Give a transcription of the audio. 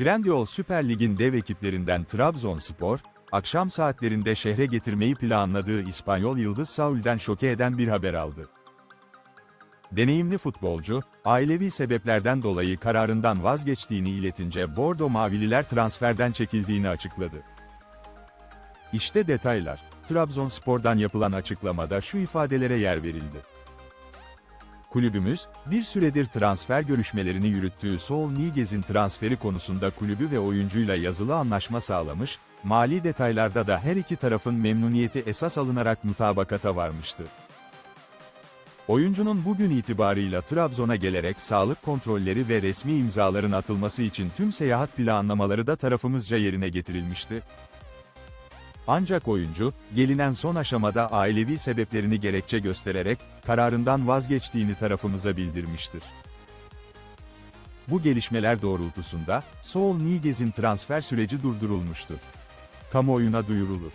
Trendyol Süper Lig'in dev ekiplerinden Trabzonspor, akşam saatlerinde şehre getirmeyi planladığı İspanyol Yıldız Saul'den şoke eden bir haber aldı. Deneyimli futbolcu, ailevi sebeplerden dolayı kararından vazgeçtiğini iletince Bordo Mavililer transferden çekildiğini açıkladı. İşte detaylar. Trabzonspor'dan yapılan açıklamada şu ifadelere yer verildi. Kulübümüz, bir süredir transfer görüşmelerini yürüttüğü Saul Niguez'in transferi konusunda kulübü ve oyuncuyla yazılı anlaşma sağlamış, mali detaylarda da her iki tarafın memnuniyeti esas alınarak mutabakata varmıştı. Oyuncunun bugün itibarıyla Trabzon'a gelerek sağlık kontrolleri ve resmi imzaların atılması için tüm seyahat planlamaları da tarafımızca yerine getirilmişti. Ancak oyuncu, gelinen son aşamada ailevi sebeplerini gerekçe göstererek, kararından vazgeçtiğini tarafımıza bildirmiştir. Bu gelişmeler doğrultusunda, Saul Niguez'in transfer süreci durdurulmuştur. Kamuoyuna duyurulur.